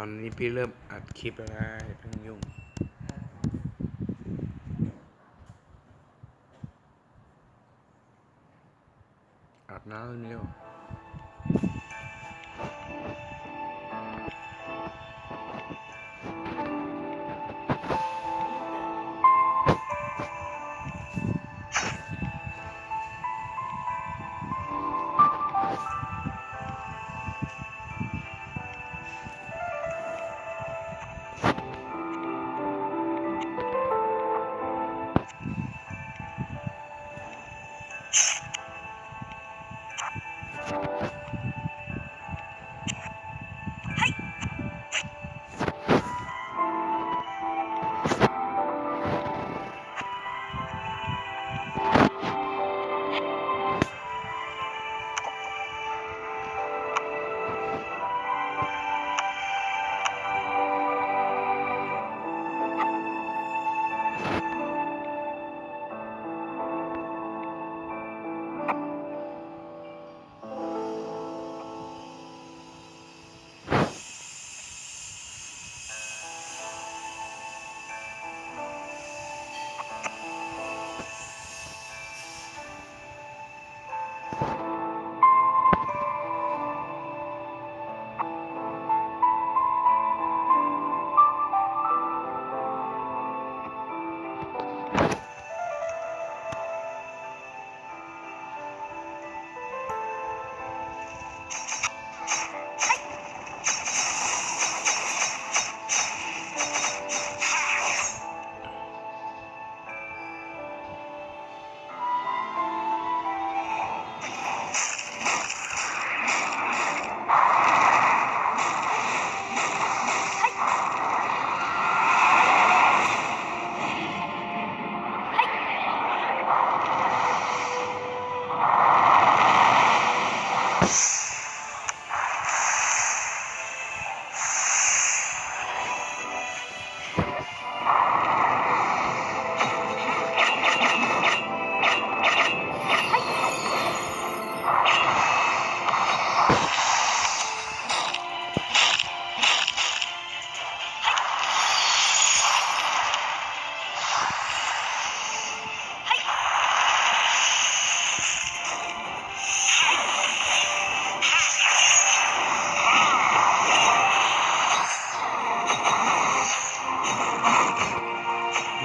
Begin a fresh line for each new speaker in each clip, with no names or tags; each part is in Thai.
ตอนนี้พี่เริ่มอัดคลิปแล้วนะเพิ่งยุ่งอาบน้ำเร็ว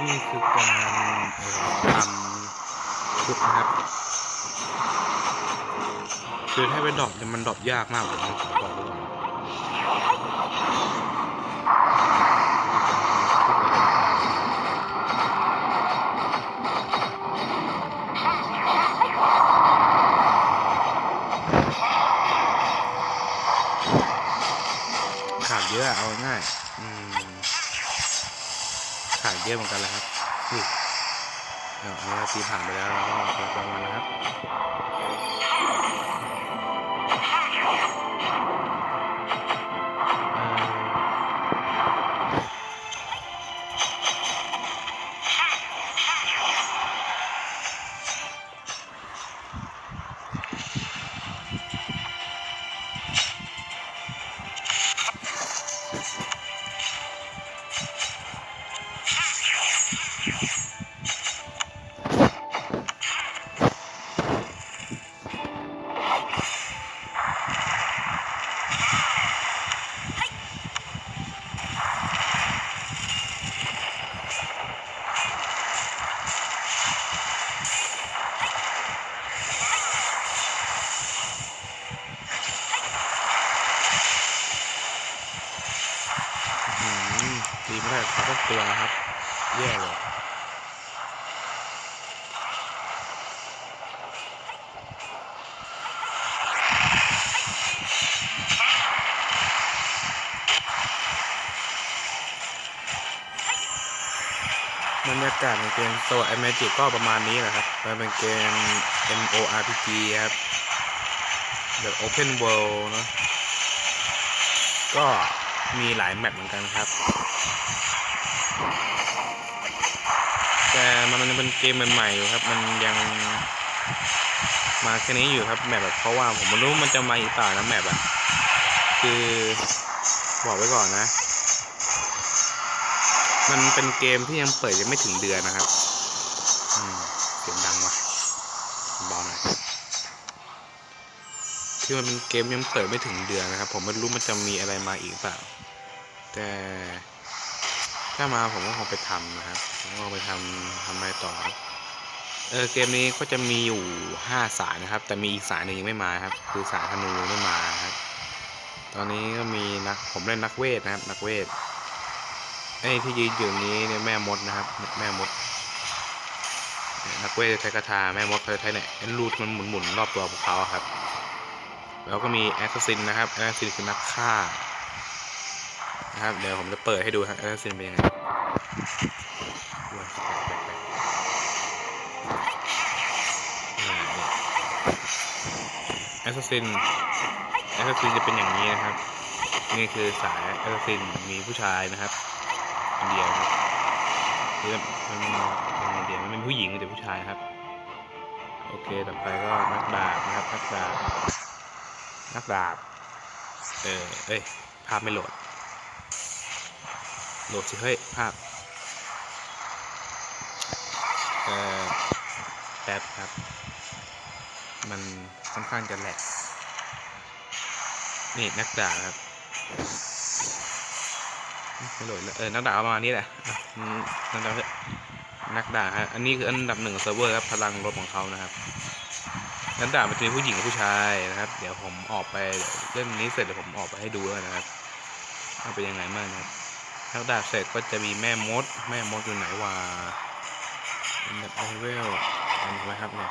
นี่คือการทำชุดนะครับคือถ้าไปดรอปเนี่ยมันดรอปยากมากเลยนะผมบอกไว้ก่อนขาดเยอะเอาง่าย เยอะเหมือนกันแหละครับอุ้ยเอาเอาละตีผ่านไปแล้วแล้วก็รับรางวัลนะครับ มตีไม่ได้เขาก็ตัวนะครับ แย่เลยบรรยากาศในเกมโซไอแมจิกก็ประมาณนี้แหละครับ มันเป็นเกม MORPG ครับแบบ Open World เนอะก็มีหลายแมปเหมือนกันครับ แต่มันยังเป็นเกมใหม่ๆอยู่ครับ มันยังมาแค่นี้อยู่ครับแมปแบบเพราะว่าผมไม่รู้มันจะมาอีกต่านะแมปอะคือบอกไว้ก่อนนะ มันเป็นเกมที่ยังเปิดยังไม่ถึงเดือนนะครับเสียงดังว่ะเบาหน่อยที่มันเป็นเกมยังเปิดไม่ถึงเดือนนะครับ ผมไม่รู้มันจะมีอะไรมาอีกเปล่าแต่ ถ้ามาผมก็คงไปทำนะครับผมก็คงไปทำทำอะไรต่อครับเออเกมนี้ก็จะมีอยู่ห้าสายนะครับ แต่มีอีกสายหนึ่งยังไม่มาครับ คือสายธนูไม่มาครับ ตอนนี้ก็มีนักผมเล่นนักเวทนะครับ นักเวทไอ้ที่ยืนอยู่นี้เนี่ยแม่มดนะครับ แม่มดนักเวทใช้กระทาแม่มดเขาจะใช้เนี่ยไอ้รูดมันหมุนๆรอบตัวพวกเขาครับ แล้วก็มีแอสซินนะครับแอสซัสซินคือนักฆ่า นะครับเดี๋ยวผมจะเปิดให้ดูครับแอสซินเป็นยังไงด้วยแอสซินแอสซัสซินจะเป็นอย่างนี้นะครับ นี่คือสายแอสซินมีผู้ชายนะครับคนเดียวครับมันมันเดียวมันเป็นผู้หญิงแต่ผู้ชายครับ โอเคต่อไปก็นักดาบนะครับนักดาบนักดาบเออเอ้ยภาพไม่โหลด โหลดสิเฮ้ยภาพเออแป๊บครับ มันค่อนข้างจะแหลกนี่นักดาบครับไม่โหลดแล้วเออนักดาบประมาณนี้แหละนักดาบเถอะนักดาบฮะอันนี้คืออันดับหนึ่งเซิร์ฟเวอร์ครับพลังรบของเขานะครับนักดาบมันจะมีผู้หญิงกับผู้ชายนะครับ เดี๋ยวผมออกไปเล่นนี้เสร็จเดี๋ยวผมออกไปให้ดูแล้วนะครับว่าเป็นยังไงบ้างนะครับ นักดาบเสร็จก็จะมีแม่มด แม่มดอยู่ไหนวะอันดับเลเวลอันไหมครับเนี่ย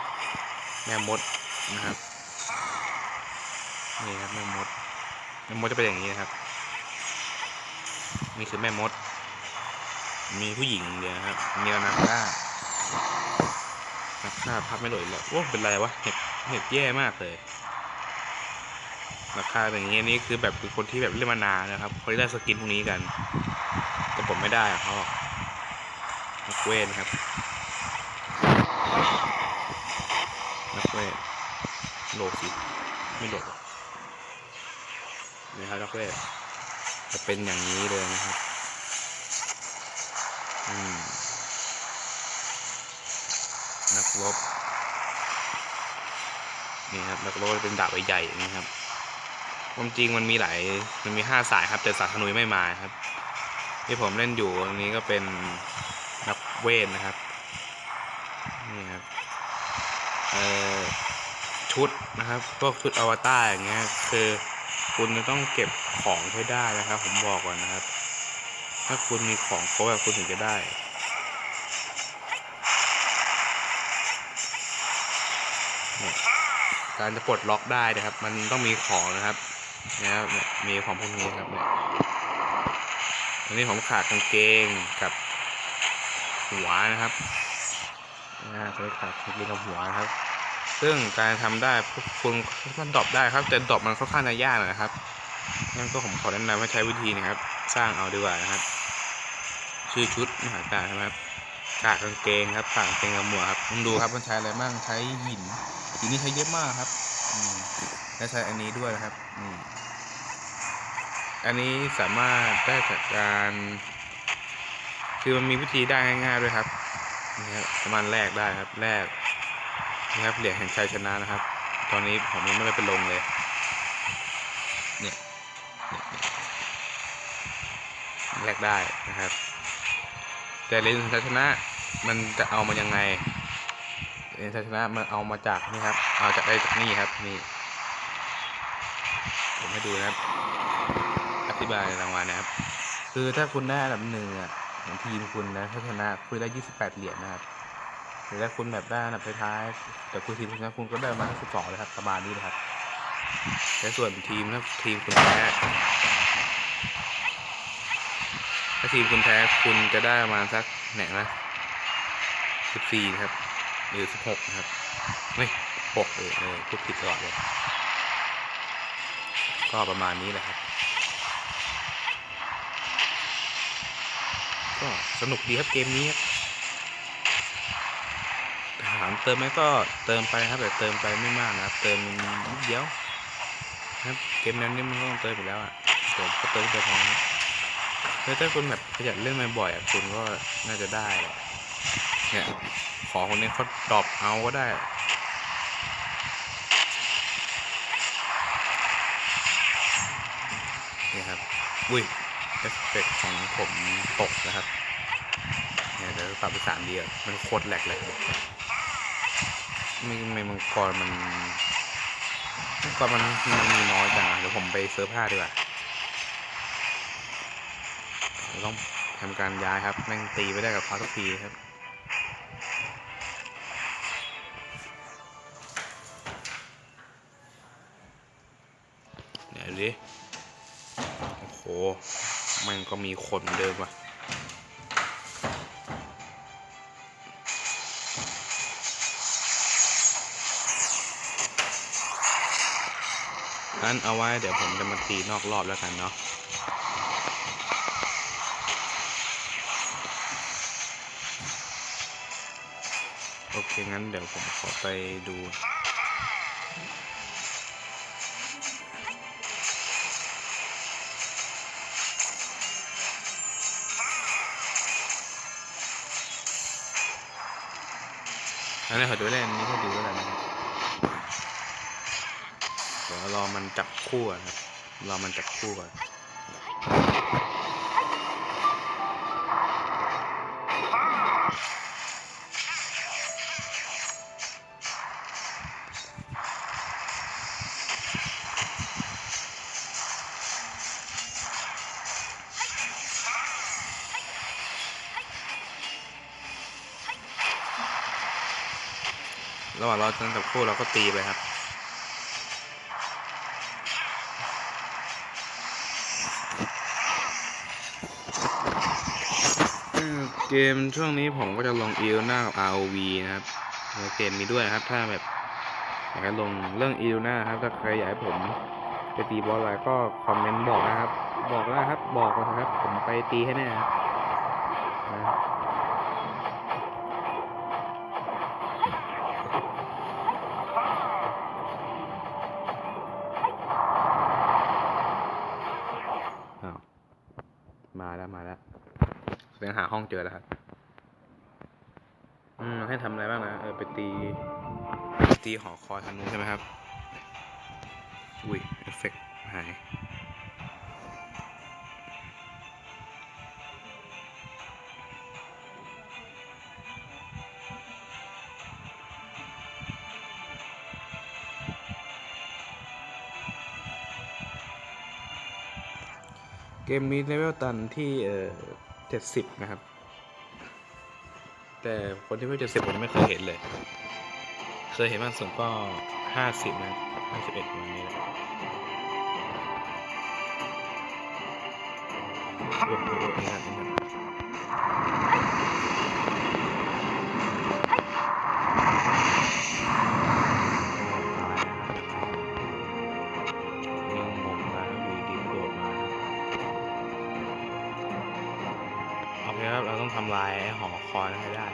แม่มดนะครับ นี่ครับแม่มด แม่มดจะเป็นอย่างนี้นะครับ นี่คือแม่มด มีผู้หญิงเดียวครับมีนักฆ่านักฆ่าภาพไม่หลดแล้วโอ้เป็นไรวะ เห็บ เห็บแย่มากเลยราคาอย่างเงี้ยนี่คือแบบคือคนที่แบบเล่นมานานนะครับเขาได้สกินพวกนี้กัน ผมไม่ได้อะเขานักเวทนครับนักเวทโหลดสิไม่โหลดหรอกนี่ครับนักเวทจะเป็นอย่างนี้เลยนะครับอืมนักรบนี่ครับนักรบเป็นดาบใหญ่ๆอย่างนี้ครับความจริงมันมีหลายมันมีห้าสายครับ แต่สายธนุยไม่มาครับ ที่ผมเล่นอยู่อันนี้ก็เป็นนักเวทนะครับ นี่ครับ เอ่อ ชุดนะครับ พวกชุดอวตารอย่างเงี้ย คือคุณจะต้องเก็บของให้ได้นะครับ ผมบอกก่อนนะครับ ถ้าคุณมีของครบแบบคุณถึงจะได้การจะปลดล็อกได้นะครับ มันต้องมีของนะครับนะครับมีของพวกนี้ครับเนี่ย อันนี้ผมขาดกางเกงกับหัวนะครับนะใช้ขาดกางเกงกับหัวนะครับ ซึ่งการทำได้คุณมันดรอปได้ครับ แต่ดรอปมันค่อนข้างจะยากนะครับ งั้นก็ผมขอแนะนำให้ใช้วิธีนะครับ สร้างเอาดีกว่านะครับ ชื่อชุดมหากาพย์ใช่ไหมครับกากกางเกงครับกากกางเกงกับหมวกครับผมดูครับมันใช้อะไรบ้างใช้หินหินนี่ใช้เยอะมากครับ อืมและใช้อันนี้ด้วยนะครับ อืม อันนี้สามารถได้จากการ คือมันมีวิธีได้ง่ายๆด้วยครับนี่ครับสามารถแลกได้ครับแลกนี่ครับเหรียญแห่งชัยชนะนะครับ ตอนนี้ผมยังไม่ได้ไปลงเลยเนี่ยเนี่ยแลกได้นะครับ แต่เหรียญแห่งชัยชนะมันจะเอามายังไงเหรียญชัยชนะมันเอามาจากนี่ครับ เอาจากได้จากนี่ครับนี่ผมให้ดูนะครับ ธิบายรางวัลนะครับ คือถ้าคุณได้อันดับหนึ่งอะของทีมคุณนะถ้าชนะคุณได้28เหรียญนะครับหรือถ้าคุณแบบได้อันดับท้ายๆแต่คุณทีมคุณชนะคุณก็ได้มาทั้ง12เลยครับประมาณนี้นะครับและส่วนทีมถ้าทีมคุณแพ้ถ้าทีมคุณแพ้คุณจะได้มาสักไหนนะ14นะครับหรือ16นะครับไม่6เออเออพูดผิดตลอดเลยก็ประมาณนี้แหละครับ ก็สนุกดีครับเกมนี้ครับถามเติมไหมก็เติมไปครับแต่เติมไปไม่มากนะครับ เติมนิดเดียวครับเกมนั้นนี่มันก็ต้องเติมไปแล้วอะเติตัวก็เตัวเดียวพอนะแล้วถ้าคุณแบบขยันเล่นบ่อยๆอะคุณก็น่าจะได้แหละเนี่ยขอคนนี้เขาดรอปเอาก็ได้นี่ครับ อุ้ย เอฟเฟกของผมตกนะครับ เนี่ยเดี๋ยวปรับไปสามเดียวมันโคตรแหลกเลยไม่ไม่มังกรมันมังกรมันมันมีน้อยจังเดี๋ยวผมไปเซิร์ฟผ้าดีกว่าต้องทำการย้ายครับ แม่งตีไปได้กับเขาทุกทีครับเดี๋ยดิ มันก็มีคนเดิมว่ะงั้นเอาไว้เดี๋ยวผมจะมาตีนอกรอบแล้วกันเนาะโอเคงั้นเดี๋ยวผมขอไปดู อันนี้ขอดูเล่นนี้ให้ดูแล้วกันนะครับเดี๋ยวรอมันจับคู่ครับ รอมันจับคู่ก่อน ระหว่างรอจนจับคู่เราก็ตีไปครับ เกมช่วงนี้ผมก็จะลงอีลหน้ากับ ROV นะครับเกมมีด้วยนะครับ ถ้าแบบอยากจะลงเรื่องอีลหน้าครับ ถ้าใครอยากให้ผมไปตีบอลอะไรก็คอมเมนต์บอกนะครับ บอกได้วครับ บอกมาครับ ผมไปตีให้แน่ครับ เจอแล้วครับ อืมให้ทำอะไรบ้างนะ เออไปตี ตีหอคอยทางนู้นใช่ไหมครับ อุ้ยเอฟเฟกต์หายเกมนี้เลเวลตันที่เอ่อเจ็ดสิบนะครับ แต่คนที่ไม่เจ็ดสิบผมไม่เคยเห็นเลย เคยเห็นมากสุดก็ห้าสิบนะห้าสิบเอ็ดวันนี้แหละโอ้โห คอนั้นให้ได้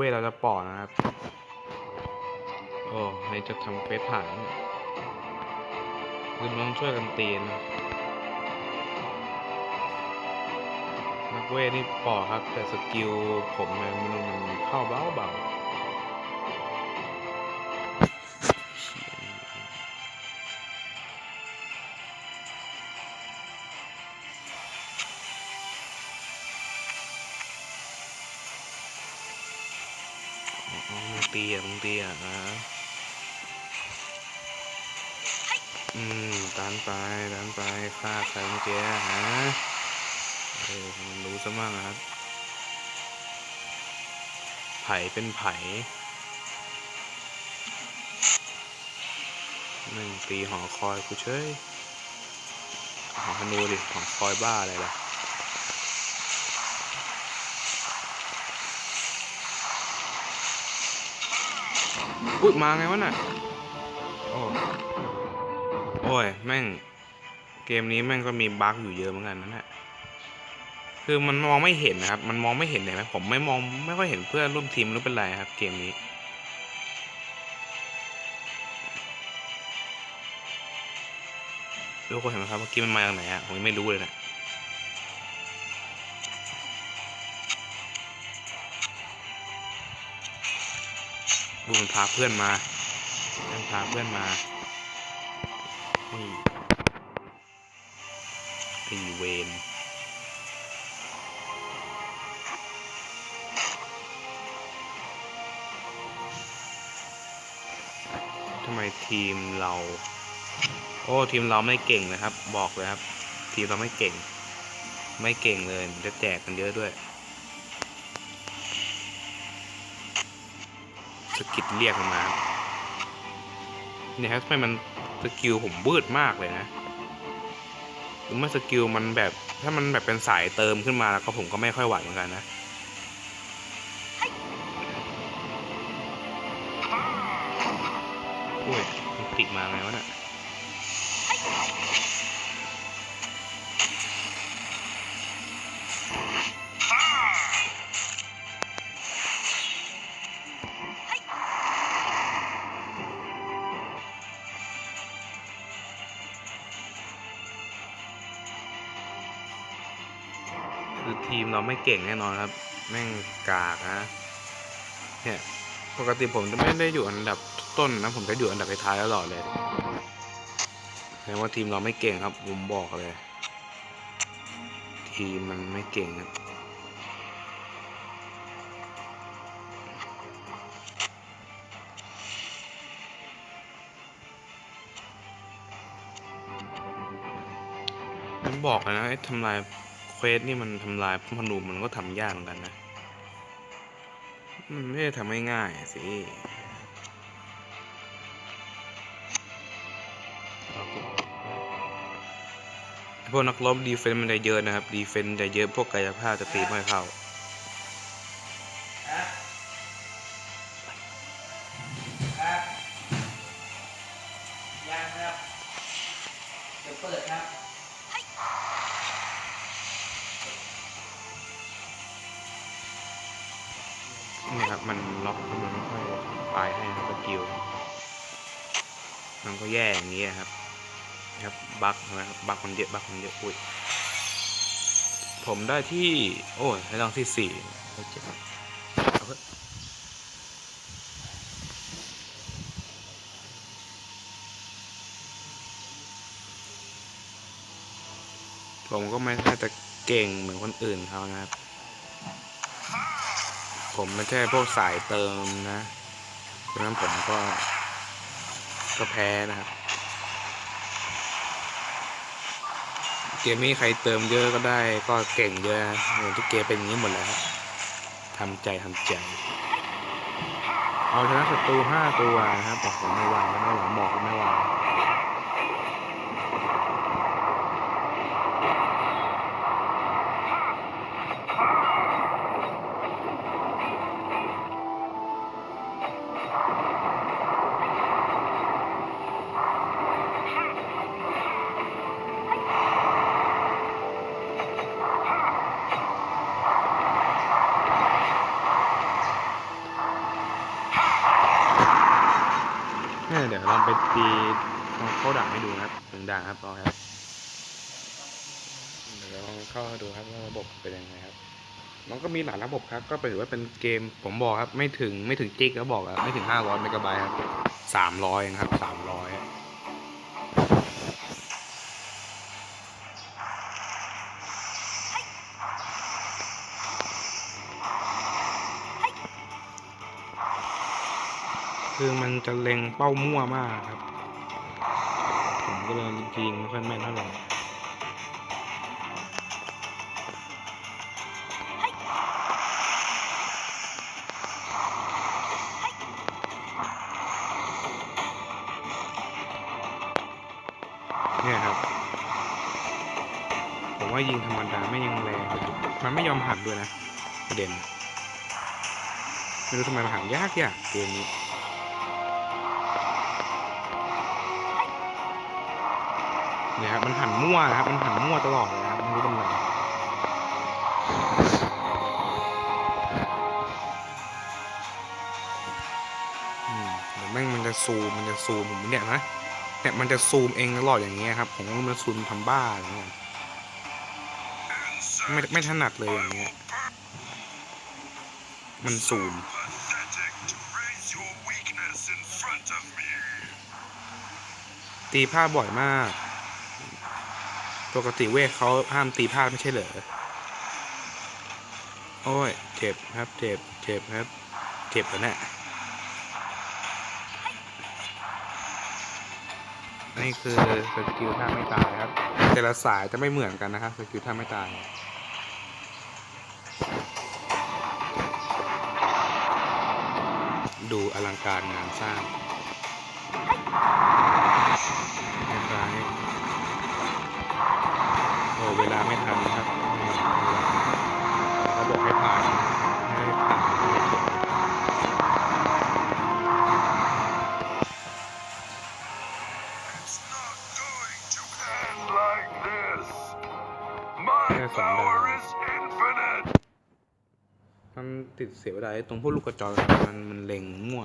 เวทเราจะปอดนะครับ โอ้ในจะทำเควสผ่านคือน้องช่วยกันตีนนักเวทนี่ปอครับ แต่สกิลผมมันมันเข้าเบาเตีอะมึงตีอะอ่าอืมดันไปดันไปฆ่าใครเมื่อกี้ฮะเออมันรู้ซะมั่งอะครับ ไผ่เป็นไผ่หนึ่งตีหอคอยกูเชยหอธนูดิหอคอยบ้าอะไรล่ะ อุ๊ยมาไงวะน่ะโอ้โอ้ยแม่ง เกมนี้แม่งก็มีบั๊กอยู่เยอะเหมือนกันนั่นแหละคือมันมองไม่เห็นนะครับ มันมองไม่เห็นเลยไหมผมไม่มองไม่ค่อยเห็นเพื่อนร่วมทีมรู้เป็นไรครับ เกมนี้ ทุกคนเห็นไหมครับเมื่อกี้มันมาจากไหนอะผมยังไม่รู้เลยนะ ดูมันพาเพื่อนมามันพาเพื่อนมานี่ไอเวนทำไมทีมเรา โอ้ ทีมเราไม่เก่งนะครับ บอกเลยครับ ทีมเราไม่เก่ง ไม่เก่งเลยจะแจกกันเยอะด้วย สกิดเรียกมันมาเนี่ยครับทำไมมันสกิลผมบืดมากเลยนะหรือเม่สกิลมันแบบถ้ามันแบบเป็นสายเติมขึ้นมาแล้วก็ผมก็ไม่ค่อยไหวเหมือนกันนะอุ้ยมันติดมาไงวะเนี่ย เราไม่เก่งแน่นอนครับ แม่งกากนะเนี่ยปกติผมจะไม่ได้อยู่อันดับต้นนะผมจะอยู่อันดับท้ายตลอดเลยแสดงว่าทีมเราไม่เก่งครับ ผมบอกเลย ทีมมันไม่เก่งครับผมบอกนะไอ้ทำลาย เควสนี่มันทำลายพนูมันก็ทำยากเหมือนกันนะ มันไม่ได้ทำง่ายๆสิพวกนักรบดีเฟนต์มันจะเยอะนะครับ ดีเฟนต์จะเยอะพวกกายภาพจะตีไม่เข้า มันก็แย่อย่างนี้ครับ ครับบักนะครับบักมันเยอะบักมันเยอะอุ้ยผมได้ที่ โอ้ยให้ลองที่สี่เอเจ็ดเอาเถอะผมก็ไม่ค่อยจะเก่งเหมือนคนอื่นเขานะครับ ผมไม่ใช่พวกสายเติมนะดังนั้นผมก็ ก็แพ้นะครับ เกมนี้ใครเติมเยอะก็ได้ก็เก่งเยอะนะเหมือนทุกเกมเป็นอย่างนี้หมดแล้วครับทำใจทำใจ เอาชนะศัตรูห้าตัวนะครับบอกผมไม่ไหวก็ไม่หวหมอกก็ไม่ไหวเนี่ เดี๋ยวลองไปตีเข้าด่างให้ดูนะครับถึงด่างครับรอครับเดี๋ยวลองเข้าดูครับว่าระบบเป็นยังไงครับมันก็มีหลายระบบครับ ก็ถือว่าเป็นเกมผมบอกครับ ไม่ถึงไม่ถึงจิกก็บอกอะไม่ถึงห้าร้อยเมกะไบต์ครับสามร้อยครับสามร้อย จะเล็งเป้ามั่วมากครับ ผมก็เลยยิงไม่ค่อยแม่นเท่าไหร่เนี่ยครับ ผมว่ายิงธรรมดาไม่ยังแรง มันไม่ยอมหันด้วยนะเด็นไม่รู้ทำไมมันหันยากยากเกมนี้ เนี่ยครับมันหันมั่วนะครับ มันหันมั่วตลอดเลยนะครับไม่รู้เป็นไรอืมเดี๋ยวแม่งมันจะซูมมันจะซูมผมเนี่ยนะเนี่ยมันจะซูมเองตลอดอย่างเงี้ยครับ ผมว่ามันซูมทำบ้าอะไรเงี้ยไม่ไม่ถนัดเลยอย่างเงี้ย มันซูมตีพลาบ่อยมาก ปกติเวทเขาห้ามตีพลาดไม่ใช่เหรอ โอ้ย เจ็บครับ เจ็บ เจ็บครับ เจ็บแล้วเนี่ยนี่คือสกิลท่าไม่ตายครับ แต่ละสายจะไม่เหมือนกันนะครับสกิลท่าไม่ตายดูอลังการงานสร้าง มันติดเสียเวลาไอ้ตรงพวกลูกกระจอกมันมันเล็งมั่ว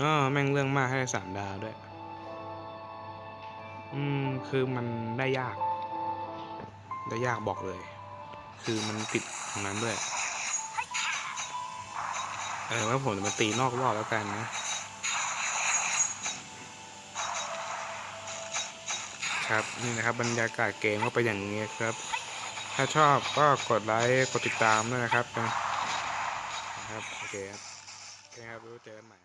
ก็แม่งเรื่องมากให้สามดาวด้วย อืม คือมันได้ยาก ได้ยากบอกเลย คือมันติดตรงนั้นด้วย เออว่าผมจะมาตีนอกรอบแล้วกันนะ นี่นะครับบรรยากาศเกมก็ไปอย่างนี้ครับ ถ้าชอบก็กดไลค์กดติดตามด้วยนะครับนะครับโอเคครับโอเคครับไว้เจอกันใหม่